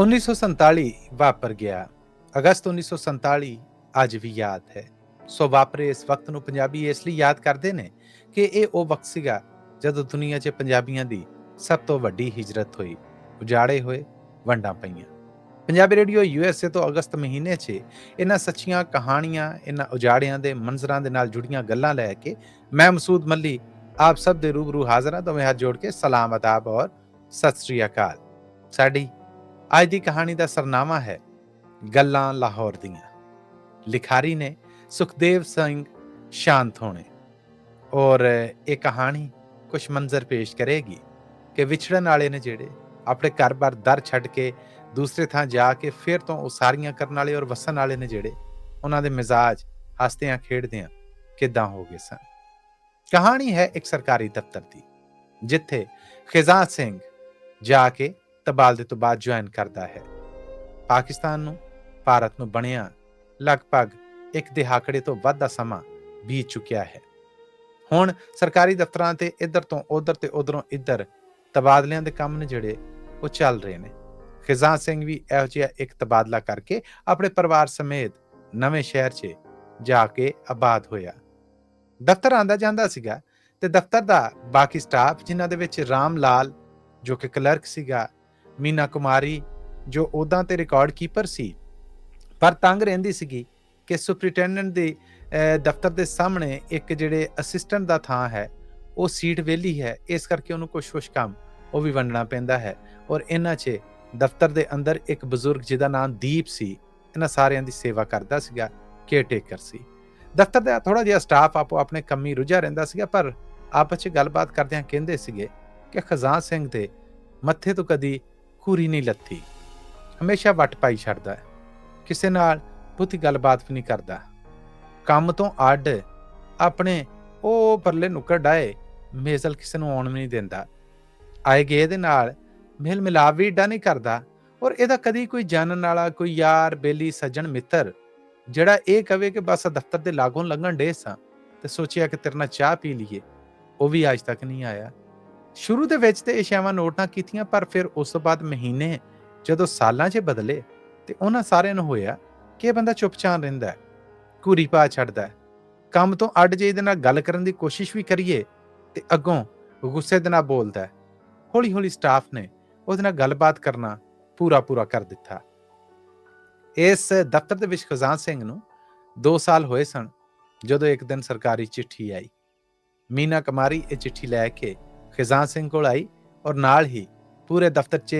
1947 ਵਾਪਰ ਗਿਆ। ਅਗਸਤ 1947 ਅੱਜ ਵੀ ਯਾਦ ਹੈ। ਸੋ ਵਾਪਰੇ ਇਸ ਵਕਤ ਨੂੰ ਪੰਜਾਬੀ ਇਸ ਲਈ ਯਾਦ ਕਰਦੇ ਨੇ ਕਿ ਇਹ ਉਹ ਵਕਤ ਸੀਗਾ ਜਦੋਂ ਦੁਨੀਆ 'ਚ ਪੰਜਾਬੀਆਂ ਦੀ ਸਭ ਤੋਂ ਵੱਡੀ ਹਿਜਰਤ ਹੋਈ। ਉਜਾੜੇ ਹੋਏ ਵੰਡਾਂ ਪਈਆਂ। ਪੰਜਾਬੀ ਰੇਡੀਓ ਯੂਐਸਏ ਤੋਂ ਅਗਸਤ ਮਹੀਨੇ 'ਚ ਇਹਨਾਂ ਸੱਚੀਆਂ ਕਹਾਣੀਆਂ, ਇਹਨਾਂ ਉਜਾੜਿਆਂ ਦੇ ਮੰਜ਼ਰਾਂ ਦੇ ਨਾਲ ਜੁੜੀਆਂ ਗੱਲਾਂ ਲੈ ਕੇ ਮੈਂ ਮਸੂਦ ਮੱਲੀ ਆਪ ਸਭ ਦੇ ਰੂਬਰੂ ਹਾਜ਼ਰ ਹਾਂ ਦੋਵੇਂ ਹੱਥ ਜੋੜ ਕੇ ਸਲਾਮ, ਅਦਾਬ ਔਰ ਸਤਿ ਸ੍ਰੀ ਅਕਾਲ। ਸਾਡੀ ਅੱਜ ਦੀ ਕਹਾਣੀ ਦਾ ਸਰਨਾਮਾ ਹੈ ਗੱਲਾਂ ਲਾਹੌਰ ਦੀਆਂ। ਲਿਖਾਰੀ ਨੇ ਸੁਖਦੇਵ ਸਿੰਘ ਸ਼ਾਂਤ ਹੋਣੇ ਔਰ ਇਹ ਕਹਾਣੀ ਕੁਝ ਮੰਜ਼ਰ ਪੇਸ਼ ਕਰੇਗੀ ਕਿ ਵਿਛੜਨ ਵਾਲੇ ਨੇ ਜਿਹੜੇ ਆਪਣੇ ਘਰ-ਬਾਰ ਦਰ ਛੱਡ ਕੇ ਦੂਸਰੇ ਥਾਂ ਜਾ ਕੇ ਫਿਰ ਤੋਂ ਉਸਾਰੀਆਂ ਕਰਨ ਵਾਲੇ ਔਰ ਵਸਣ ਵਾਲੇ ਨੇ ਜਿਹੜੇ, ਉਹਨਾਂ ਦੇ ਮਿਜ਼ਾਜ ਹੱਸਦਿਆਂ ਖੇਡਦਿਆਂ ਕਿਦਾਂ ਹੋ ਗਏ ਸਨ। ਕਹਾਣੀ ਹੈ ਇੱਕ ਸਰਕਾਰੀ ਦਫ਼ਤਰ ਦੀ, ਜਿੱਥੇ ਖਿਜ਼ਾ ਸਿੰਘ ਜਾ ਕੇ ਤਬਾਦਲੇ ਤੋਂ ਬਾਅਦ ਜੁਆਇਨ ਕਰਦਾ ਹੈ। ਪਾਕਿਸਤਾਨ ਨੂੰ, ਭਾਰਤ ਨੂੰ ਬਣਿਆ ਲਗਭਗ ਇੱਕ ਦਿਹਾਕੜੇ ਤੋਂ ਵੱਧ ਦਾ ਸਮਾਂ ਬੀਤ ਚੁੱਕਿਆ ਹੈ। ਹੁਣ ਸਰਕਾਰੀ ਦਫ਼ਤਰਾਂ ਤੇ ਇੱਧਰ ਤੋਂ ਉੱਧਰ ਤੇ ਉਧਰੋਂ ਇੱਧਰ ਤਬਾਦਲਿਆਂ ਦੇ ਕੰਮ ਨੇ ਜਿਹੜੇ, ਉਹ ਚੱਲ ਰਹੇ ਨੇ। ਖਿਜ਼ਾ ਸਿੰਘ ਵੀ ਇਹੋ ਜਿਹਾ ਇੱਕ ਤਬਾਦਲਾ ਕਰਕੇ ਆਪਣੇ ਪਰਿਵਾਰ ਸਮੇਤ ਨਵੇਂ ਸ਼ਹਿਰ 'ਚ ਜਾ ਕੇ ਆਬਾਦ ਹੋਇਆ। ਦਫ਼ਤਰ ਆਂਦਾ ਜਾਂਦਾ ਸੀਗਾ ਤੇ ਦਫ਼ਤਰ ਦਾ ਬਾਕੀ ਸਟਾਫ ਜਿਨ੍ਹਾਂ ਦੇ ਵਿੱਚ ਰਾਮ ਲਾਲ, ਜੋ ਕਿ ਕਲਰਕ ਸੀਗਾ ਮੀਨਾ ਕੁਮਾਰੀ, ਜੋ ਉਦਾਂ ਤੇ ਰਿਕਾਰਡ ਕੀਪਰ ਸੀ, ਪਰ ਤੰਗ ਰਹਿੰਦੀ ਸੀਗੀ ਕਿ ਸੁਪਰੀਟੈਂਡੈਂਟ ਦੇ ਦਫ਼ਤਰ ਦੇ ਸਾਹਮਣੇ ਇੱਕ ਜਿਹੜੇ ਅਸਿਸਟੈਂਟ ਦਾ ਥਾਂ ਹੈ, ਉਹ ਸੀਟ ਵਿਹਲੀ ਹੈ, ਇਸ ਕਰਕੇ ਉਹਨੂੰ ਕੁਝ ਕੁਝ ਕੰਮ ਉਹ ਵੀ ਵੰਡਣਾ ਪੈਂਦਾ ਹੈ। ਔਰ ਇਹਨਾਂ 'ਚ ਦਫ਼ਤਰ ਦੇ ਅੰਦਰ ਇੱਕ ਬਜ਼ੁਰਗ ਜਿਹਦਾ ਨਾਮ ਦੀਪ ਸੀ, ਇਹਨਾਂ ਸਾਰਿਆਂ ਦੀ ਸੇਵਾ ਕਰਦਾ ਸੀਗਾ ਕੇਅਰਟੇਕਰ ਸੀ। ਦਫ਼ਤਰ ਦਾ ਥੋੜਾ ਜਿਹਾ ਸਟਾਫ ਆਪੋ ਆਪਣੇ ਕੰਮੀ ਰੁਝਿਆ ਰਹਿੰਦਾ ਸੀਗਾ, ਪਰ ਆਪਸ 'ਚ ਗੱਲਬਾਤ ਕਰਦਿਆਂ ਕਹਿੰਦੇ ਸੀਗੇ ਕਿ ਖਜ਼ਾਨ ਸਿੰਘ ਦੇ ਮੱਥੇ ਤੋਂ ਕਦੀ ਕੂਰੀ ਨਹੀਂ ਲੱਥੀ। ਹਮੇਸ਼ਾ ਵੱਟ ਪਾਈ ਛੱਡਦਾ ਹੈ। ਕਿਸੇ ਨਾਲ ਬਹੁਤੀ ਗੱਲਬਾਤ ਵੀ ਨਹੀਂ ਕਰਦਾ। ਕੰਮ ਤੋਂ ਅੱਡ ਆਪਣੇ ਉਹ ਪਰਲੇ ਨੁੱਕਰ ਡਾਏ ਮੇਜ਼ਲ ਕਿਸੇ ਨੂੰ ਆਉਣ ਵੀ ਨਹੀਂ ਦਿੰਦਾ। ਆਏ ਗਏ ਦੇ ਨਾਲ ਮੇਲ ਮਿਲਾਪ ਵੀ ਏਡਾ ਨਹੀਂ ਕਰਦਾ ਔਰ ਇਹਦਾ ਕਦੀ ਕੋਈ ਜਾਣਨ ਵਾਲਾ ਕੋਈ ਯਾਰ, ਬੇਲੀ, ਸੱਜਣ, ਮਿੱਤਰ, ਜਿਹੜਾ ਇਹ ਕਵੇ ਕਿ ਬਸ ਦਫ਼ਤਰ ਦੇ ਲਾਗੋਂ ਲੰਘਣ ਡੇ ਸਾਂ ਤੇ ਸੋਚਿਆ ਕਿ ਤੇਰੇ ਨਾਲ ਚਾਹ ਪੀ ਲਈਏ, ਉਹ ਵੀ ਅੱਜ ਤੱਕ ਨਹੀਂ ਆਇਆ। ਸ਼ੁਰੂ ਦੇ ਵਿੱਚ ਤੇ ਇਹ ਸ਼ੈਵਾਂ ਨੋਟ ਨਾ ਕੀਤੀਆਂ, ਪਰ ਫਿਰ ਉਸ ਤੋਂ ਬਾਅਦ ਮਹੀਨੇ ਜਦੋਂ ਸਾਲਾਂ 'ਚ ਬਦਲੇ ਤੇ ਉਹਨਾਂ ਸਾਰਿਆਂ ਨੂੰ ਹੋਇਆ, ਕਿ ਇਹ ਬੰਦਾ ਚੁੱਪਚਾਪ ਰਹਿੰਦਾ ਹੈ, ਘੂਰੀ ਪਾ ਛੱਡਦਾ ਹੈ। ਕੰਮ ਤੋਂ ਅੱਡ ਜੇ ਇਹਦੇ ਨਾਲ ਗੱਲ ਕਰਨ ਦੀ ਕੋਸ਼ਿਸ਼ ਵੀ ਕਰੀਏ ਤੇ ਅੱਗੋਂ ਗੁੱਸੇ ਦੇ ਨਾਲ ਬੋਲਦਾ ਹੈ ਹੌਲੀ ਹੌਲੀ ਸਟਾਫ ਨੇ ਉਹਦੇ ਨਾਲ ਗੱਲਬਾਤ ਕਰਨਾ ਪੂਰਾ ਪੂਰਾ ਕਰ ਦਿੱਤਾ। ਇਸ ਦਫ਼ਤਰ ਦੇ ਵਿੱਚ ਖਜ਼ਾਨ ਸਿੰਘ ਨੂੰ 2 ਸਾਲ ਹੋਏ ਸਨ ਜਦੋਂ ਇੱਕ ਦਿਨ ਸਰਕਾਰੀ ਚਿੱਠੀ ਆਈ। ਮੀਨਾ ਕੁਮਾਰੀ ਇਹ ਚਿੱਠੀ ਲੈ ਕੇ ਖਜ਼ਾਨ ਸਿੰਘ ਕੋਲ ਆਈ ਔਰ ਨਾਲ ਹੀ ਪੂਰੇ ਦਫ਼ਤਰ 'ਚ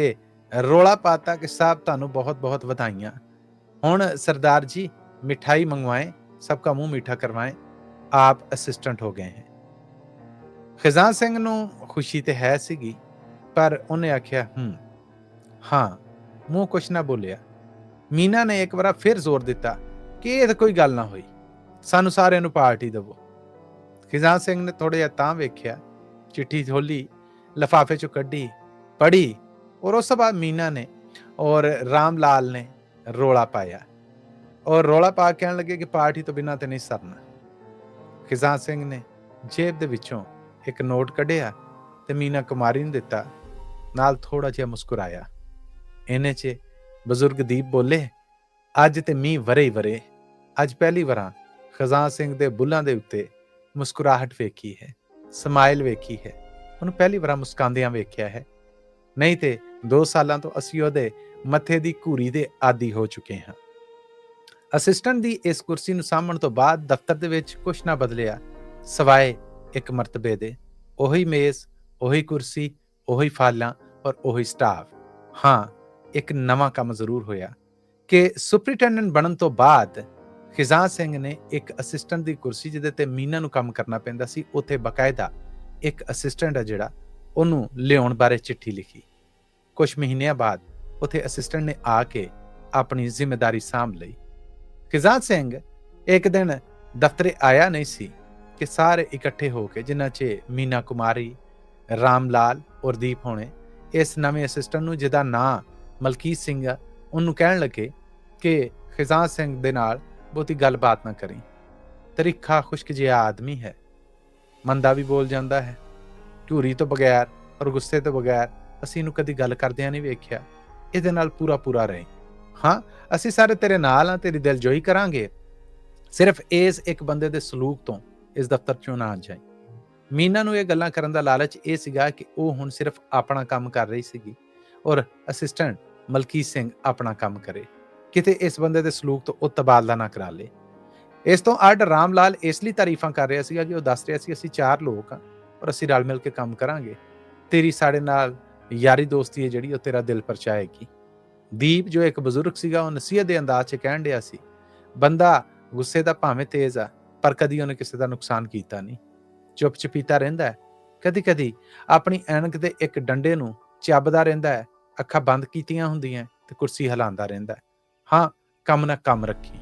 ਰੋਲਾ ਪਾਤਾ ਕਿ ਸਾਹਿਬ ਤੁਹਾਨੂੰ ਬਹੁਤ-ਬਹੁਤ ਵਧਾਈਆਂ। ਹੁਣ ਸਰਦਾਰ ਜੀ, ਮਿਠਾਈ ਮੰਗਵਾਏ, ਸਭ ਦਾ ਮੂੰਹ ਮਿੱਠਾ ਕਰਵਾਏ, ਆਪ ਅਸਿਸਟੈਂਟ ਹੋ ਗਏ ਹਨ ਖਜ਼ਾਨ ਸਿੰਘ ਨੂੰ ਖੁਸ਼ੀ ਤੇ ਹੈ ਸੀਗੀ, ਪਰ ਉਹਨੇ ਆਖਿਆ, ਹੂੰ, ਹਾਂ, ਮੂੰਹ ਕੁਛ ਨਾ ਬੋਲਿਆ। ਮੀਨਾ ਨੇ ਇੱਕ ਵਾਰ ਫਿਰ ਜ਼ੋਰ ਦਿੱਤਾ ਕਿ ਇਹ ਤਾਂ ਕੋਈ ਗੱਲ ਨਾ ਹੋਈ। ਸਾਨੂੰ ਸਾਰਿਆਂ ਨੂੰ ਪਾਰਟੀ ਦੇਵੋ। ਖਜ਼ਾਨ ਸਿੰਘ ਨੇ ਥੋੜਾ ਜਿਹਾ ਤਾਂ ਵੇਖਿਆ ਚਿੱਠੀ ਖੋਲੀ ਲਫਾਫੇ ਚੋਂ ਕੱਢੀ, ਪੜ੍ਹੀ ਔਰ ਉਸ ਤੋਂ ਬਾਅਦ ਮੀਨਾ ਨੇ ਔਰ ਰਾਮ ਲਾਲ ਨੇ ਰੋਲਾ ਪਾਇਆ। ਔਰ ਰੋਲਾ ਪਾ ਕੇ ਕਹਿਣ ਲੱਗੇ ਕਿ ਪਾਰਟੀ ਤੋਂ ਬਿਨਾਂ ਤੇ ਨਹੀਂ ਸਰਨਾ। ਖਜ਼ਾਨ ਸਿੰਘ ਨੇ ਜੇਬ ਦੇ ਵਿੱਚੋਂ ਇੱਕ ਨੋਟ ਕੱਢਿਆ ਤੇ ਮੀਨਾ ਕੁਮਾਰੀ ਨੂੰ ਦਿੱਤਾ, ਨਾਲ ਥੋੜਾ ਜਿਹਾ ਮੁਸਕਰਾਇਆ। ਇਹਨੇ 'ਚ ਬਜ਼ੁਰਗ ਦੀਪ ਬੋਲੇ, ਅੱਜ ਤੇ ਮੀਂਹ ਵਰੇ ਵਰੇ, ਅੱਜ ਪਹਿਲੀ ਵਾਰਾਂ ਖਜ਼ਾਨ ਸਿੰਘ ਦੇ ਬੁੱਲਾਂ ਦੇ ਉੱਤੇ ਮੁਸਕਰਾਹਟ ਵੇਖੀ ਹੈ। ਸਮਾਈਲ ਵੇਖੀ ਹੈ। ਉਹਨੂੰ ਪਹਿਲੀ ਵਾਰ ਮੁਸਕਾਉਂਦਿਆਂ ਵੇਖਿਆ ਹੈ। ਨਹੀਂ ਤੇ 2 ਸਾਲਾਂ ਤੋਂ ਅਸੀਂ ਉਹਦੇ ਮੱਥੇ ਦੀ ਘੂਰੀ ਦੇ ਆਦੀ ਹੋ ਚੁੱਕੇ ਹਾਂ। ਅਸਿਸਟੈਂਟ ਦੀ ਇਸ ਕੁਰਸੀ ਨੂੰ ਸਾਂਭਣ ਤੋਂ ਬਾਅਦ ਦਫ਼ਤਰ ਦੇ ਵਿੱਚ ਕੁਝ ਨਾ ਬਦਲਿਆ। ਸਵਾਏ ਇੱਕ ਮਰਤਬੇ ਦੇ। ਉਹੀ ਮੇਜ਼, ਉਹੀ ਕੁਰਸੀ, ਉਹੀ ਫਾਲਾਂ ਔਰ ਉਹੀ ਸਟਾਫ। ਹਾਂ, ਇੱਕ ਨਵਾਂ ਕੰਮ ਜ਼ਰੂਰ ਹੋਇਆ ਕਿ ਸੁਪਰੀਟੈਂਡੈਂਟ ਬਣਨ ਤੋਂ ਬਾਅਦ ਖਿਜ਼ਾਨ ਸਿੰਘ ਨੇ ਇੱਕ ਅਸਿਸਟੈਂਟ ਦੀ ਕੁਰਸੀ ਜਿਹਦੇ ਤੇ ਮੀਨਾ ਨੂੰ ਕੰਮ ਕਰਨਾ ਪੈਂਦਾ ਸੀ, ਉੱਥੇ ਬਕਾਇਦਾ ਇੱਕ ਅਸਿਸਟੈਂਟ ਆ ਜਿਹੜਾ, ਉਹਨੂੰ ਲਿਆਉਣ ਬਾਰੇ ਚਿੱਠੀ ਲਿਖੀ। ਕੁਝ ਮਹੀਨਿਆਂ ਬਾਅਦ ਉੱਥੇ ਅਸਿਸਟੈਂਟ ਨੇ ਆ ਕੇ ਆਪਣੀ ਜ਼ਿੰਮੇਵਾਰੀ ਸਾਂਭ ਲਈ। ਖਿਜ਼ਾਨ ਸਿੰਘ ਇੱਕ ਦਿਨ ਦਫ਼ਤਰੇ ਆਇਆ ਨਹੀਂ ਸੀ ਕਿ ਸਾਰੇ ਇਕੱਠੇ ਹੋ ਕੇ ਜਿਨ੍ਹਾਂ 'ਚ ਮੀਨਾ ਕੁਮਾਰੀ, ਰਾਮ ਲਾਲ ਔਰ ਦੀਪ ਹੋਣੇ, ਇਸ ਨਵੇਂ ਅਸਿਸਟੈਂਟ ਨੂੰ ਜਿਹਦਾ ਨਾਂ ਮਲਕੀਤ ਸਿੰਘ ਆ, ਉਹਨੂੰ ਕਹਿਣ ਲੱਗੇ ਕਿ ਖਿਜ਼ਾਨ ਸਿੰਘ ਦੇ ਨਾਲ ਬਹੁਤੀ ਗੱਲਬਾਤ ਨਾ ਕਰੀ। ਤਰੀਖਾ ਖੁਸ਼ਕ ਜਿਹਾ ਆਦਮੀ ਹੈ। ਮੰਦਾ ਵੀ ਬੋਲ ਜਾਂਦਾ ਹੈ। ਝੂਰੀ ਤੋਂ ਬਗੈਰ ਔਰ ਗੁੱਸੇ ਤੋਂ ਬਗੈਰ ਅਸੀਂ ਇਹਨੂੰ ਕਦੀ ਗੱਲ ਕਰਦਿਆਂ ਨਹੀਂ ਵੇਖਿਆ। ਇਹਦੇ ਨਾਲ ਪੂਰਾ ਪੂਰਾ ਰਹੇ। ਹਾਂ, ਅਸੀਂ ਸਾਰੇ ਤੇਰੇ ਨਾਲ ਆ ਤੇਰੀ ਦਿਲਜੋਈ ਕਰਾਂਗੇ। ਸਿਰਫ ਇਸ ਇੱਕ ਬੰਦੇ ਦੇ ਸਲੂਕ ਤੋਂ ਇਸ ਦਫ਼ਤਰ ਚੋਂ ਨਾ ਜਾਈ। ਮੀਨਾ ਨੂੰ ਇਹ ਗੱਲਾਂ ਕਰਨ ਦਾ ਲਾਲਚ ਇਹ ਸੀਗਾ ਕਿ ਉਹ ਹੁਣ ਸਿਰਫ ਆਪਣਾ ਕੰਮ ਕਰ ਰਹੀ ਸੀਗੀ ਔਰ ਅਸਿਸਟੈਂਟ ਮਲਕੀਤ ਸਿੰਘ ਆਪਣਾ ਕੰਮ ਕਰੇ। ਕਿਤੇ ਇਸ ਬੰਦੇ ਦੇ ਸਲੂਕ ਤੋਂ ਉਹ ਤਬਾਦਲਾ ਨਾ ਕਰਾ ਲੇ ਇਸ ਤੋਂ ਅੱਡ ਰਾਮ ਲਾਲ ਇਸ ਲਈ ਤਾਰੀਫਾਂ ਕਰ ਰਿਹਾ ਸੀਗਾ ਕਿ ਉਹ ਦੱਸ ਰਿਹਾ ਸੀ, ਅਸੀਂ ਚਾਰ ਲੋਕ ਆ ਔਰ ਅਸੀਂ ਰਲ ਮਿਲ ਕੇ ਕੰਮ ਕਰਾਂਗੇ। ਤੇਰੀ ਸਾਡੇ ਨਾਲ ਯਾਰੀ ਦੋਸਤੀ ਹੈ ਜਿਹੜੀ ਉਹ ਤੇਰਾ ਦਿਲ ਪਰਚਾਏਗੀ। ਦੀਪ ਜੋ ਇੱਕ ਬਜ਼ੁਰਗ ਸੀਗਾ, ਉਹ ਨਸੀਹਤ ਦੇ ਅੰਦਾਜ਼ 'ਚ ਕਹਿਣ ਡਿਆ ਸੀ, ਬੰਦਾ ਗੁੱਸੇ ਦਾ ਭਾਵੇਂ ਤੇਜ਼ ਆ, ਪਰ ਕਦੀ ਉਹਨੇ ਕਿਸੇ ਦਾ ਨੁਕਸਾਨ ਕੀਤਾ ਨਹੀਂ। ਚੁੱਪ ਚਪੀਤਾ ਰਹਿੰਦਾ ਹੈ। ਕਦੀ ਕਦੀ ਆਪਣੀ ਐਨਕ ਦੇ ਇੱਕ ਡੰਡੇ ਨੂੰ ਚੱਬਦਾ ਰਹਿੰਦਾ ਹੈ, ਅੱਖਾਂ ਬੰਦ ਕੀਤੀਆਂ ਹੁੰਦੀਆਂ ਤੇ ਕੁਰਸੀ ਹਿਲਾਉਂਦਾ ਰਹਿੰਦਾ ਹੈ। ਹਾਂ, ਕੰਮ ਨਾ ਕੰਮ ਰੱਖੀ।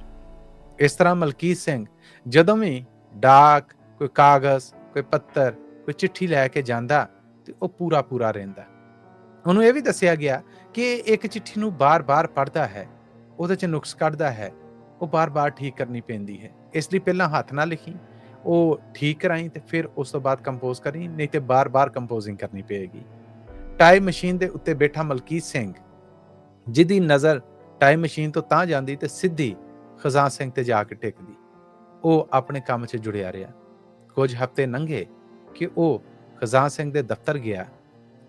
ਇਸ ਤਰ੍ਹਾਂ ਮਲਕੀਤ ਸਿੰਘ ਜਦੋਂ ਵੀ ਡਾਕ, ਕੋਈ ਕਾਗਜ਼, ਕੋਈ ਪੱਤਰ, ਕੋਈ ਚਿੱਠੀ ਲੈ ਕੇ ਜਾਂਦਾ ਤੇ ਉਹ ਪੂਰਾ ਪੂਰਾ ਰਹਿੰਦਾ। ਉਹਨੂੰ ਇਹ ਵੀ ਦੱਸਿਆ ਗਿਆ ਕਿ ਇੱਕ ਚਿੱਠੀ ਨੂੰ ਬਾਰ-ਬਾਰ ਪੜ੍ਹਦਾ ਹੈ, ਉਹਦੇ 'ਚ ਨੁਕਸ ਕੱਢਦਾ ਹੈ, ਉਹ ਬਾਰ-ਬਾਰ ਠੀਕ ਕਰਨੀ ਪੈਂਦੀ ਹੈ। ਇਸ ਲਈ ਪਹਿਲਾਂ ਹੱਥ ਨਾਲ ਲਿਖੀ, ਉਹ ਠੀਕ ਕਰਾਈ ਤੇ ਫਿਰ ਉਸ ਤੋਂ ਬਾਅਦ ਕੰਪੋਜ਼ ਕਰੀ, ਨਹੀਂ ਤੇ ਬਾਰ-ਬਾਰ ਕੰਪੋਜ਼ਿੰਗ ਕਰਨੀ ਪਏਗੀ। ਟਾਈਮ ਮਸ਼ੀਨ ਦੇ ਉੱਤੇ ਬੈਠਾ ਮਲਕੀਤ ਸਿੰਘ, ਜਿਹਦੀ ਨਜ਼ਰ ਟਾਈਮ ਮਸ਼ੀਨ ਤੋਂ ਤਾਂ ਜਾਂਦੀ ਤੇ ਸਿੱਧੀ ਖਜ਼ਾਨ ਸਿੰਘ ਤੇ ਜਾ ਕੇ ਟਿਕਦੀ। ਉਹ ਆਪਣੇ ਕੰਮ 'ਚ ਜੁੜਿਆ ਰਿਹਾ। ਕੁਝ ਹਫ਼ਤੇ ਲੰਘੇ ਕਿ ਉਹ ਖਜ਼ਾਨ ਸਿੰਘ ਦੇ ਦਫ਼ਤਰ ਗਿਆ।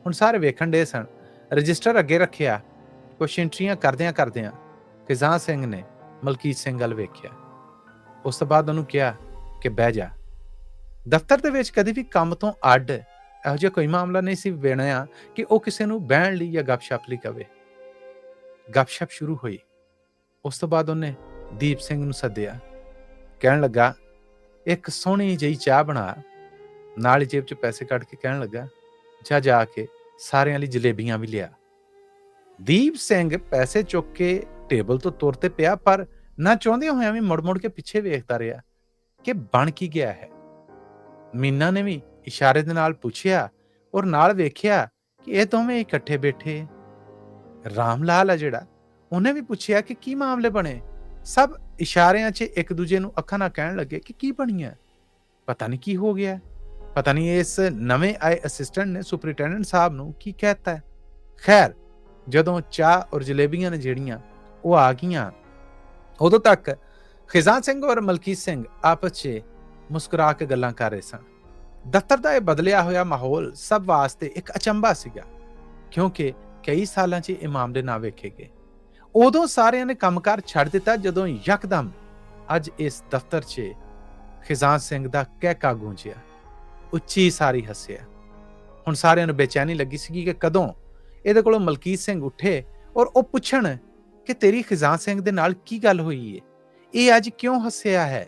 ਹੁਣ ਸਾਰੇ ਵੇਖਣ ਦੇ ਸਨ, ਰਜਿਸਟਰ ਅੱਗੇ ਰੱਖਿਆ। ਕੁਛ ਐਂਟਰੀਆਂ ਕਰਦਿਆਂ ਕਰਦਿਆਂ ਖਜ਼ਾਨ ਸਿੰਘ ਨੇ ਮਲਕੀਤ ਸਿੰਘ ਵੱਲ ਵੇਖਿਆ। ਉਸ ਤੋਂ ਬਾਅਦ ਉਹਨੂੰ ਕਿਹਾ ਕਿ ਬਹਿ ਜਾ। ਦਫ਼ਤਰ ਦੇ ਵਿੱਚ ਕਦੇ ਵੀ ਕੰਮ ਤੋਂ ਅੱਡ ਇਹੋ ਜਿਹਾ ਕੋਈ ਮਾਮਲਾ ਨਹੀਂ ਸੀ ਬਣਿਆ ਕਿ ਉਹ ਕਿਸੇ ਨੂੰ ਬਹਿਣ ਲਈ ਜਾਂ ਗੱਪਸ਼ਪ ਲਈ ਕਵੇ। ਗੱਪਸ਼ਪ ਸ਼ੁਰੂ ਹੋਈ ਉਸ ਤੋਂ ਬਾਅਦ ਉਹਨੇ ਦੀਪ ਸਿੰਘ ਨੂੰ ਸੱਦਿਆ ਕਹਿਣ ਲੱਗਾ ਇੱਕ ਸੋਹਣੀ ਜਿਹੀ ਚਾਹ ਬਣਾ ਨਾਲ ਹੀ ਜੇਬ 'ਚ ਪੈਸੇ ਕੱਢ ਕੇ ਕਹਿਣ ਲੱਗਾ ਜਾ ਜਾ ਕੇ ਸਾਰਿਆਂ ਲਈ ਜਲੇਬੀਆਂ ਵੀ ਲਿਆ ਦੀਪ ਸਿੰਘ ਪੈਸੇ ਚੁੱਕ ਕੇ ਟੇਬਲ ਤੋਂ ਤੁਰ ਤੇ ਪਿਆ ਪਰ ਨਾ ਚਾਹੁੰਦੇ ਹੋਇਆਂ ਵੀ ਮੁੜ ਮੁੜ ਕੇ ਪਿੱਛੇ ਵੇਖਦਾ ਰਿਹਾ ਕਿ ਬਣ ਕੀ ਗਿਆ ਹੈ ਮੀਨਾ ਨੇ ਵੀ ਇਸ਼ਾਰੇ ਦੇ ਨਾਲ ਪੁੱਛਿਆ ਔਰ ਨਾਲ ਵੇਖਿਆ ਕਿ ਇਹ ਦੋਵੇਂ ਇਕੱਠੇ ਬੈਠੇ ਰਾਮ ਲਾਲ ਆ ਜਿਹੜਾ, ਉਹਨੇ ਵੀ ਪੁੱਛਿਆ ਕਿ ਕੀ ਮਾਮਲੇ ਬਣੇ? ਸਭ ਇਸ਼ਾਰਿਆਂ 'ਚ ਇੱਕ ਦੂਜੇ ਨੂੰ ਅੱਖਾਂ ਨਾਲ ਕਹਿਣ ਲੱਗੇ ਕਿ ਕੀ ਬਣਿਆ? ਪਤਾ ਨਹੀਂ ਕੀ ਹੋ ਗਿਆ। ਪਤਾ ਨਹੀਂ ਇਸ ਨਵੇਂ ਆਏ ਅਸਿਸਟੈਂਟ ਨੇ ਸੁਪਰਿੰਟੈਂਡੈਂਟ ਸਾਹਿਬ ਨੂੰ ਕੀ ਕਹਿਤਾ ਖੈਰ, ਜਦੋਂ ਚਾਹ ਔਰ ਜਲੇਬੀਆਂ ਨੇ ਜਿਹੜੀਆਂ, ਉਹ ਆ ਗਈਆਂ, ਉਦੋਂ ਤੱਕ ਖਿਜ਼ਾਨ ਸਿੰਘ ਔਰ ਮਲਕੀਤ ਸਿੰਘ ਆਪਸ 'ਚ ਮੁਸਕਰਾ ਕੇ ਗੱਲਾਂ ਕਰ ਰਹੇ ਸਨ। ਦਫ਼ਤਰ ਦਾ ਇਹ ਬਦਲਿਆ ਹੋਇਆ ਮਾਹੌਲ ਸਭ ਵਾਸਤੇ ਇੱਕ ਅਚੰਭਾ ਸੀਗਾ, ਕਿਉਂਕਿ ਕਈ ਸਾਲਾਂ 'ਚ ਇਹ ਮਾਮਲੇ ਨਾ ਵੇਖੇ ਗਏ। ਉਦੋਂ ਸਾਰਿਆਂ ਨੇ ਕੰਮਕਾਰ ਛੱਡ ਦਿੱਤਾ ਜਦੋਂ ਯਕਦਮ ਅੱਜ ਇਸ ਦਫ਼ਤਰ 'ਚ ਖਿਜ਼ਾਨ ਸਿੰਘ ਦਾ ਕਹਿਕਾ ਗੂੰਜਿਆ। ਉੱਚੀ ਸਾਰੀ ਹੱਸਿਆ। ਹੁਣ ਸਾਰਿਆਂ ਨੂੰ ਬੇਚੈਨੀ ਲੱਗੀ ਸੀ ਕਿ ਕਦੋਂ ਇਹਦੇ ਕੋਲੋਂ ਮਲਕੀਤ ਸਿੰਘ ਉੱਠੇ ਔਰ ਉਹ ਪੁੱਛਣ ਕਿ ਤੇਰੀ ਖਿਜ਼ਾਨ ਸਿੰਘ ਦੇ ਨਾਲ ਕੀ ਗੱਲ ਹੋਈ ਏ? ਇਹ ਅੱਜ ਕਿਉਂ ਹੱਸਿਆ ਹੈ?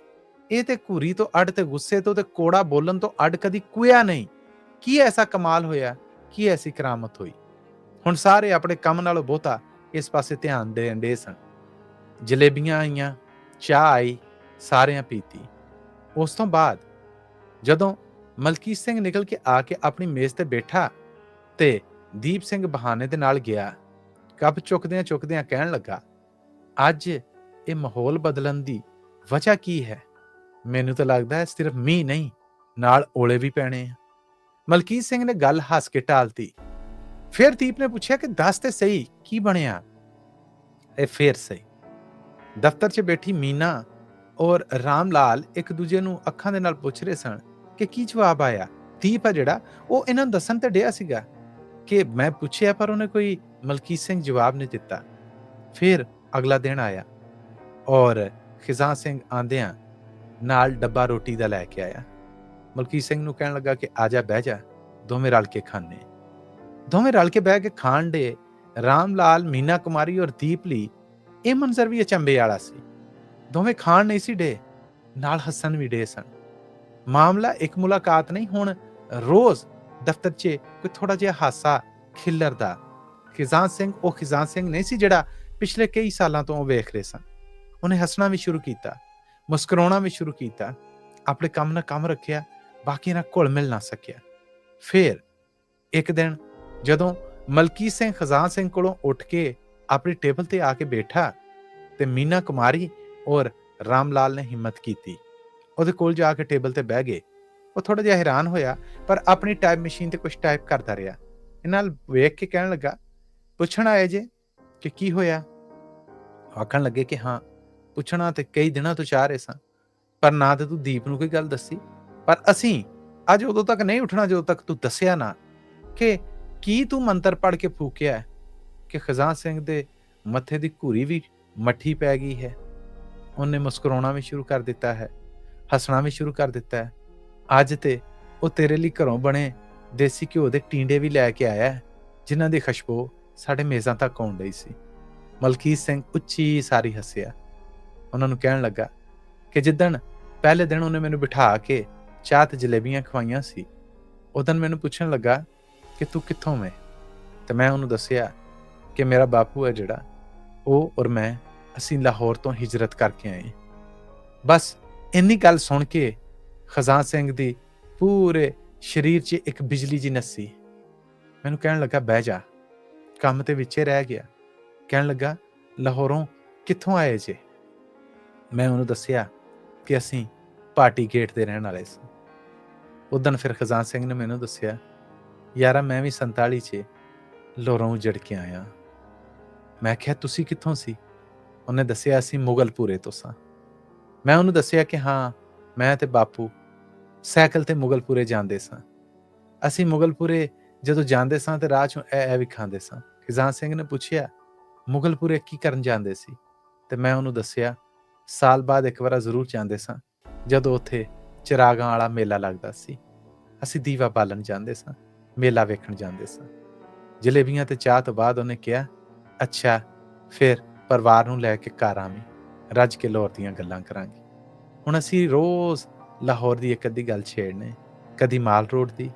ਇਹ ਤੇ ਘੂਰੀ ਤੋਂ ਅੱਡ ਤੇ ਗੁੱਸੇ ਤੋਂ ਤੇ ਕੋੜਾ ਬੋਲਣ ਤੋਂ ਅੱਡ ਕਦੀ ਕੁਇਆ ਨਹੀਂ। ਕੀ ਐਸਾ ਕਮਾਲ ਹੋਇਆ? ਕੀ ਐਸੀ ਕਰਾਮਤ ਹੋਈ? ਹੁਣ ਸਾਰੇ ਆਪਣੇ ਕੰਮ ਨਾਲੋਂ ਬਹੁਤਾ ਇਸ ਪਾਸੇ ਧਿਆਨ ਦੇਣ ਦੇ ਸਨ। ਜਲੇਬੀਆਂ ਆਈਆਂ, ਚਾਹ ਆਈ, ਸਾਰਿਆਂ ਪੀਤੀ। ਉਸ ਤੋਂ ਬਾਅਦ ਜਦੋਂ ਮਲਕੀਤ ਸਿੰਘ ਨਿਕਲ ਕੇ ਆ ਕੇ ਆਪਣੀ ਮੇਜ਼ ਤੇ ਬੈਠਾ ਤੇ ਦੀਪ ਸਿੰਘ ਬਹਾਨੇ ਦੇ ਨਾਲ ਗਿਆ ਕੱਪ ਚੁੱਕਦਿਆਂ ਚੁੱਕਦਿਆਂ ਕਹਿਣ ਲੱਗਾ, ਅੱਜ ਇਹ ਮਾਹੌਲ ਬਦਲਣ ਦੀ ਵਜ੍ਹਾ ਕੀ ਹੈ? ਮੈਨੂੰ ਤਾਂ ਲੱਗਦਾ ਹੈ ਸਿਰਫ ਮੀਂਹ ਨਹੀਂ, ਨਾਲ ਓਲੇ ਵੀ ਪੈਣੇ ਆ। ਮਲਕੀਤ ਸਿੰਘ ਨੇ ਗੱਲ ਹੱਸ ਕੇ ਟਾਲਤੀ। ਫਿਰ ਦੀਪ ਨੇ ਪੁੱਛਿਆ ਕਿ ਦੱਸ ਤੇ ਸਹੀ ਕੀ ਬਣਿਆ ਇਹ ਫੇਰ ਸਹੀ ਦਫ਼ਤਰ 'ਚ ਬੈਠੀ ਮੀਨਾ ਔਰ ਰਾਮ ਲਾਲ ਇੱਕ ਦੂਜੇ ਨੂੰ ਅੱਖਾਂ ਦੇ ਨਾਲ ਪੁੱਛ ਰਹੇ ਸਨ ਕਿ ਕੀ ਜਵਾਬ ਆਇਆ ਦੀਪ ਆ ਜਿਹੜਾ ਉਹ ਇਹਨਾਂ ਨੂੰ ਦੱਸਣ ਤੇ ਡਿਆ ਸੀਗਾ ਕਿ ਮੈਂ ਪੁੱਛਿਆ ਪਰ ਉਹਨੇ ਕੋਈ ਮਲਕੀਤ ਸਿੰਘ ਜਵਾਬ ਨਹੀਂ ਦਿੱਤਾ ਫਿਰ ਅਗਲਾ ਦਿਨ ਆਇਆ ਔਰ ਖਿਜ਼ਾਨ ਸਿੰਘ ਆਂਦਿਆਂ ਨਾਲ ਡੱਬਾ ਰੋਟੀ ਦਾ ਲੈ ਕੇ ਆਇਆ ਮਲਕੀਤ ਸਿੰਘ ਨੂੰ ਕਹਿਣ ਲੱਗਾ ਕਿ ਆ ਜਾ ਬਹਿ ਜਾ ਦੋਵੇਂ ਰਲ ਕੇ ਖਾਣੇ ਦੋਵੇਂ ਰਲ ਕੇ ਬਹਿ ਕੇ ਖਾਣ ਦੇ ਰਾਮ ਲਾਲ ਮੀਨਾ ਕੁਮਾਰੀ ਔਰ ਦੀਪ ਲਈ ਇਹ ਮੰਜ਼ਰ ਵੀ ਅਚੰਬੇ ਵਾਲਾ ਸੀ। ਦੋਵੇਂ ਖਾਣ ਨਹੀਂ ਸੀ ਡੇ, ਨਾਲ ਹੱਸਣ ਵੀ ਡੇ ਸਨ। ਮਾਮਲਾ ਇੱਕ ਮੁਲਾਕਾਤ ਨਹੀਂ, ਹੁਣ ਰੋਜ਼ ਦਫ਼ਤਰ 'ਚ ਕੋਈ ਥੋੜਾ ਜਿਹਾ ਹਾਸਾ ਖਿਲਰਦਾ ਖਿਜ਼ਾਨ ਸਿੰਘ, ਉਹ ਖਿਜ਼ਾਨ ਸਿੰਘ ਨਹੀਂ ਸੀ ਜਿਹੜਾ ਪਿਛਲੇ ਕਈ ਸਾਲਾਂ ਤੋਂ ਉਹ ਵੇਖ ਰਹੇ ਸਨ। ਉਹਨੇ ਹੱਸਣਾ ਵੀ ਸ਼ੁਰੂ ਕੀਤਾ, ਮੁਸਕਰਾਉਣਾ ਵੀ ਸ਼ੁਰੂ ਕੀਤਾ, ਆਪਣੇ ਕੰਮ ਨਾਲ ਕੰਮ ਰੱਖਿਆ ਬਾਕੀ ਨਾਲ ਘੁਲ ਮਿਲ ਨਾ ਸਕਿਆ। ਫਿਰ ਇੱਕ ਦਿਨ ਜਦੋਂ ਮਲਕੀਤ ਸਿੰਘ ਖਜ਼ਾਨ ਸਿੰਘ ਕੋਲੋਂ ਉੱਠ ਕੇ ਆਪਣੀ ਟੇਬਲ ਤੇ ਆ ਕੇ ਬੈਠਾ ਤੇ ਮੀਨਾ ਕੁਮਾਰੀ ਔਰ ਰਾਮ ਲਾਲ ਨੇ ਹਿੰਮਤ ਕੀਤੀ। ਉਹਦੇ ਕੋਲ ਜਾ ਕੇ ਟੇਬਲ ਤੇ ਬਹਿ ਗਏ। ਉਹ ਥੋੜਾ ਜਿਹਾ ਹੈਰਾਨ ਹੋਇਆ, ਪਰ ਆਪਣੀ ਟਾਈਪ ਮਸ਼ੀਨ ਤੇ ਕੁਝ ਟਾਈਪ ਕਰਦਾ ਰਿਹਾ। ਇਹਨਾਂ ਨਾਲ ਵੇਖ ਕੇ ਕਹਿਣ ਲੱਗਾ, ਪੁੱਛਣ ਆਏ ਜੇ ਕਿ ਕੀ ਹੋਇਆ? ਆਖਣ ਲੱਗੇ ਕਿ, ਹਾਂ, ਪੁੱਛਣਾ ਤੇ ਕਈ ਦਿਨਾਂ ਤੋਂ ਚਾਹ ਰਹੇ ਸਾਂ, ਪਰ ਨਾ ਤੇ ਤੂੰ ਦੀਪ ਨੂੰ ਕੋਈ ਗੱਲ ਦੱਸੀ। ਪਰ ਅਸੀਂ ਅੱਜ ਉਦੋਂ ਤੱਕ ਨਹੀਂ ਉੱਠਣਾ ਜਦੋਂ ਤੱਕ ਤੂੰ ਦੱਸਿਆ ਨਾ ਕਿ ਕੀ ਤੂੰ ਮੰਤਰ ਪੜ ਕੇ ਫੂਕਿਆ ਹੈ ਕਿ ਖਜ਼ਾਨ ਸਿੰਘ ਦੇ ਮੱਥੇ ਦੀ ਘੂਰੀ ਵੀ ਮੱਠੀ ਪੈ ਗਈ ਹੈ? ਉਹਨੇ ਮੁਸਕਰਾਉਣਾ ਵੀ ਸ਼ੁਰੂ ਕਰ ਦਿੱਤਾ ਹੈ ਹੱਸਣਾ ਵੀ ਸ਼ੁਰੂ ਕਰ ਦਿੱਤਾ ਹੈ। ਅੱਜ ਤੇ ਉਹ ਤੇਰੇ ਲਈ ਘਰੋਂ ਬਣੇ ਦੇਸੀ ਘਿਓ ਦੇ ਟੀਂਡੇ ਵੀ ਲੈ ਕੇ ਆਇਆ ਹੈ, ਜਿਨ੍ਹਾਂ ਦੀ ਖੁਸ਼ਬੂ ਸਾਡੇ ਮੇਜ਼ਾਂ ਤੱਕ ਆਉਣ ਡਈ ਸੀ। ਮਲਕੀਤ ਸਿੰਘ ਉੱਚੀ ਸਾਰੀ ਹੱਸਿਆ। ਉਹਨਾਂ ਨੂੰ ਕਹਿਣ ਲੱਗਾ ਕਿ ਜਿੱਦਣ ਪਹਿਲੇ ਦਿਨ ਉਹਨੇ ਮੈਨੂੰ ਬਿਠਾ ਕੇ ਚਾਹ ਤੇ ਜਲੇਬੀਆਂ ਖਵਾਈਆਂ ਸੀ ਉਦੋਂ ਮੈਨੂੰ ਪੁੱਛਣ ਲੱਗਾ ਕਿ ਤੂੰ ਕਿੱਥੋਂ ਮੈਂ? ਤੇ ਮੈਂ ਉਹਨੂੰ ਦੱਸਿਆ ਕਿ ਮੇਰਾ ਬਾਪੂ ਹੈ ਜਿਹੜਾ, ਉਹ ਔਰ ਮੈਂ ਅਸੀਂ ਲਾਹੌਰ ਤੋਂ ਹਿਜਰਤ ਕਰਕੇ ਆਏ ਬਸ ਇੰਨੀ ਗੱਲ ਸੁਣ ਕੇ ਖਜ਼ਾਨ ਸਿੰਘ ਦੀ ਪੂਰੇ ਸਰੀਰ 'ਚ ਇੱਕ ਬਿਜਲੀ ਜੀ ਨੱਸੀ ਮੈਨੂੰ ਕਹਿਣ ਲੱਗਾ, ਬਹਿ ਜਾ, ਕੰਮ ਤੇ ਵਿੱਚੇ ਰਹਿ ਗਿਆ। ਕਹਿਣ ਲੱਗਾ, ਲਾਹੌਰੋਂ ਕਿੱਥੋਂ ਆਏ ਜੇ? ਮੈਂ ਉਹਨੂੰ ਦੱਸਿਆ ਕਿ ਅਸੀਂ ਪਾਰਟੀ ਗੇਟ ਦੇ ਰਹਿਣ ਵਾਲੇ ਸੀ। ਉਦੋਂ ਫਿਰ ਖਜ਼ਾਨ ਸਿੰਘ ਨੇ ਮੈਨੂੰ ਦੱਸਿਆ ਯਾਰਾ ਮੈਂ ਵੀ 47 ਚ ਲੋਰੋਂ ਜੜ ਕੇ ਆਇਆ। ਮੈਂ ਕਿਹਾ, ਤੁਸੀਂ ਕਿੱਥੋਂ ਸੀ? ਉਹਨੇ ਦੱਸਿਆ, ਅਸੀਂ ਮੁਗਲਪੁਰੇ ਤੋਂ ਸਾਂ। ਮੈਂ ਉਹਨੂੰ ਦੱਸਿਆ ਕਿ, ਹਾਂ, ਮੈਂ ਤੇ ਬਾਪੂ ਸਾਈਕਲ ਤੇ ਮੁਗਲਪੁਰੇ ਜਾਂਦੇ ਸਾਂ। ਅਸੀਂ ਮੁਗਲਪੁਰੇ ਜਦੋਂ ਜਾਂਦੇ ਸਾਂ ਤੇ ਰਾਹ ਚੋਂ ਐ ਐ ਵੀ ਖਾਂਦੇ ਸਾਂ ਖਿਜ਼ਾਨ ਸਿੰਘ ਨੇ ਪੁੱਛਿਆ, ਮੁਗਲਪੁਰੇ ਕੀ ਕਰਨ ਜਾਂਦੇ ਸੀ? ਤੇ ਮੈਂ ਉਹਨੂੰ ਦੱਸਿਆ, ਸਾਲ ਬਾਅਦ ਇੱਕ ਵਾਰ ਜ਼ਰੂਰ ਜਾਂਦੇ ਸਾਂ, ਜਦੋਂ ਉੱਥੇ ਚਿਰਾਗਾਂ ਵਾਲਾ ਮੇਲਾ ਲੱਗਦਾ ਸੀ। ਅਸੀਂ ਦੀਵਾ ਬਾਲਣ ਜਾਂਦੇ ਸਾਂ। ਮੇਲਾ ਵੇਖਣ ਜਾਂਦੇ ਸਾਂ। ਜਲੇਬੀਆਂ ਤੇ ਚਾਹ ਤੋਂ ਬਾਅਦ ਉਹਨੇ ਕਿਹਾ, ਅੱਛਾ, ਫਿਰ ਪਰਿਵਾਰ ਨੂੰ ਲੈ ਕੇ ਘਰ ਆਵੀਂ, ਰੱਜ ਕੇ ਲਾਹੌਰ ਦੀਆਂ ਗੱਲਾਂ ਕਰਾਂਗੇ। ਹੁਣ ਅਸੀਂ ਰੋਜ਼ ਲਾਹੌਰ ਦੀ ਇੱਕ ਅੱਧੀ ਗੱਲ ਛੇੜਨੇ, ਕਦੀ ਮਾਲ ਰੋਡ ਦੀ,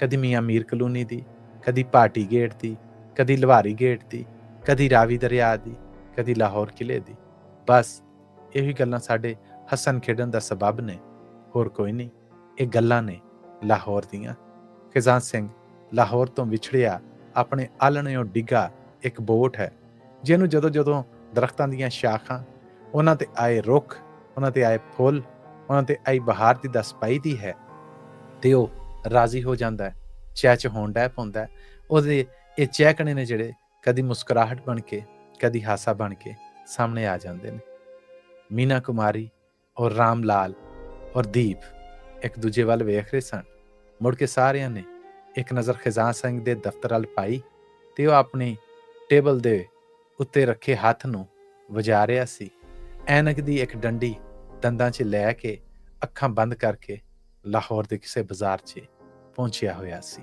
ਕਦੀ ਮੀਆਂ ਮੀਰ ਕਲੋਨੀ ਦੀ, ਕਦੀ ਪਾਰਟੀ ਗੇਟ ਦੀ, ਕਦੀ ਲਵਾਰੀ ਗੇਟ ਦੀ, ਕਦੀ ਰਾਵੀ ਦਰਿਆ ਦੀ, ਕਦੀ ਲਾਹੌਰ ਕਿਲੇ ਦੀ। ਬਸ ਇਹੀ ਗੱਲਾਂ ਸਾਡੇ ਹੱਸਣ ਖੇਡਣ ਦਾ ਸਬਬ ਨੇ, ਹੋਰ ਕੋਈ ਨਹੀਂ, ਇਹ ਗੱਲਾਂ ਨੇ ਲਾਹੌਰ ਦੀਆਂ। ਖਜ਼ਾਨ ਸਿੰਘ, ਲਾਹੌਰ ਤੋਂ ਵਿਛੜਿਆ ਆਪਣੇ ਆਲਣਿਓਂ ਡਿੱਗਾ ਇੱਕ ਬੋਟ ਹੈ, ਜਿਹਨੂੰ ਜਦੋਂ ਜਦੋਂ ਦਰਖਤਾਂ ਦੀਆਂ ਸ਼ਾਖਾਂ, ਉਹਨਾਂ ਤੇ ਆਏ ਰੁੱਖ, ਉਹਨਾਂ ਤੇ ਆਏ ਫੁੱਲ, ਉਹਨਾਂ ਤੇ ਆਈ ਬਹਾਰ ਦੀ ਦਸ ਪਾਈ ਦੀ ਹੈ, ਤੇ ਉਹ ਰਾਜ਼ੀ ਹੋ ਜਾਂਦਾ ਹੈ ਚੈਚ ਹੋਣ ਡੈ ਪਾਉਂਦਾ ਉਹਦੇ ਇਹ ਚਹਿਕਣੇ ਨੇ ਜਿਹੜੇ ਕਦੀ ਮੁਸਕਰਾਹਟ ਬਣ ਕੇ, ਕਦੀ ਹਾਸਾ ਬਣ ਕੇ ਸਾਹਮਣੇ ਆ ਜਾਂਦੇ ਨੇ। ਮੀਨਾ ਕੁਮਾਰੀ ਔਰ ਰਾਮ ਲਾਲ ਔਰ ਦੀਪ ਇੱਕ ਦੂਜੇ ਵੱਲ ਵੇਖ ਰਹੇ ਸਨ। ਮੁੜ ਕੇ ਸਾਰਿਆਂ ਨੇ ਇੱਕ ਨਜ਼ਰ ਖਜ਼ਾਨ ਸਿੰਘ ਦੇ ਦਫ਼ਤਰ ਵੱਲ ਪਾਈ ਤੇ ਉਹ ਆਪਣੀ ਟੇਬਲ ਦੇ ਉੱਤੇ ਰੱਖੇ ਹੱਥ ਨੂੰ ਵਜਾ ਰਿਹਾ ਸੀ। ਐਨਕ ਦੀ ਇੱਕ ਡੰਡੀ ਦੰਦਾਂ 'ਚ ਲੈ ਕੇ ਅੱਖਾਂ ਬੰਦ ਕਰਕੇ ਲਾਹੌਰ ਦੇ ਕਿਸੇ ਬਾਜ਼ਾਰ 'ਚ ਪਹੁੰਚਿਆ ਹੋਇਆ ਸੀ।